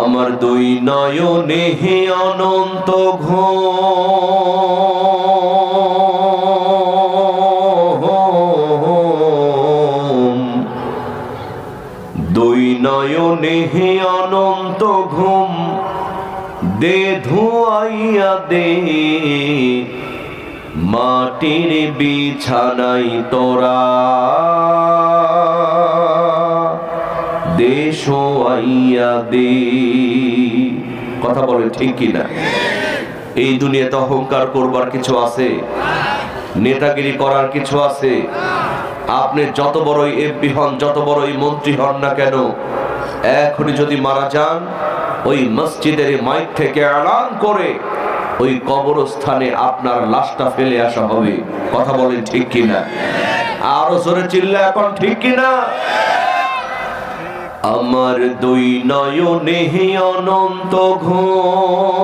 আমার দুই নয়নে হে অনন্ত ঘুম। দুই নয়নে হে অনন্ত ঘুম, দে ধুয়াইয়া দে। মাটির বিছানাই তোরা। দেশ আইয়া দে। কথা বলে ঠিক কিনা? এই দুনিয়াতে অহংকার করবার কিছু আছে? নেতাগিরি করার কিছু আছে? আপনি যত বড়ই এমপি হন, যত বড়ই মন্ত্রী হন না কেন, এখনই যদি মারা যান, ওই মসজিদের মাইক থেকে এলান করে ওই কবরস্থানে আপনার লাশটা ফেলে আসা হবে। কথা বলেন ঠিক কিনা? আরও জোরে চিল্লা এখন ঠিক কিনা? আমার দুই নয়নে হে অনন্ত ঘুম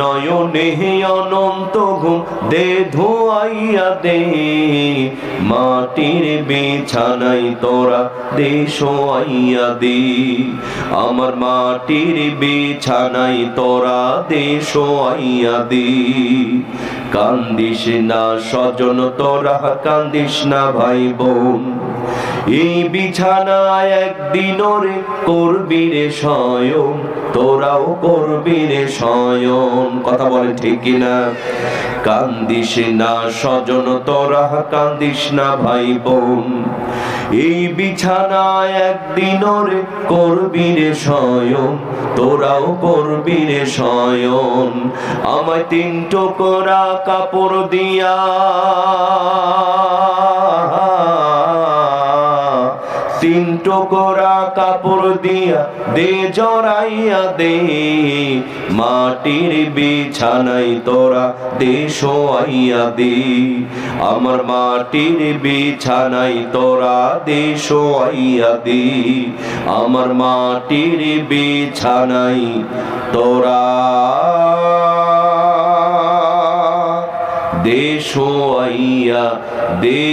নয়নে অনন্ত ঘুম দে ধোয়াইয়া দে। মাটির বিছানাই তোরা দে শোয়াইয়া দে। আমার মাটির বিছানাই তোরা দে শোয়াইয়া দে। কান্দিস না স্বজন তোরা, কান্দিস না ভাই বোন। এই বিছানায় একদিন রে করবি রে শয়ন তোরাও করবি রে শয়ন কথা বলে ঠিক কিনা কান্দিস না স্বজন তোরা, কান্দিস না ভাই বোন। এই বিছানায় একদিন রে করবি রে শয়ন তোরাও করবি রে শয়ন আমায় তিন টোকরা কাপড় দিয়া তিন টোকরা কাপড় দিয়া দে জড়াইয়া দে। মাটির বিছানাই তোরা দে শোয়াইয়া দে। আমার মাটির বিছানাই তোরা দে শোয়াইয়া দে। আমার মাটির বিছানাই তোরা দে শোয়াইয়া দে।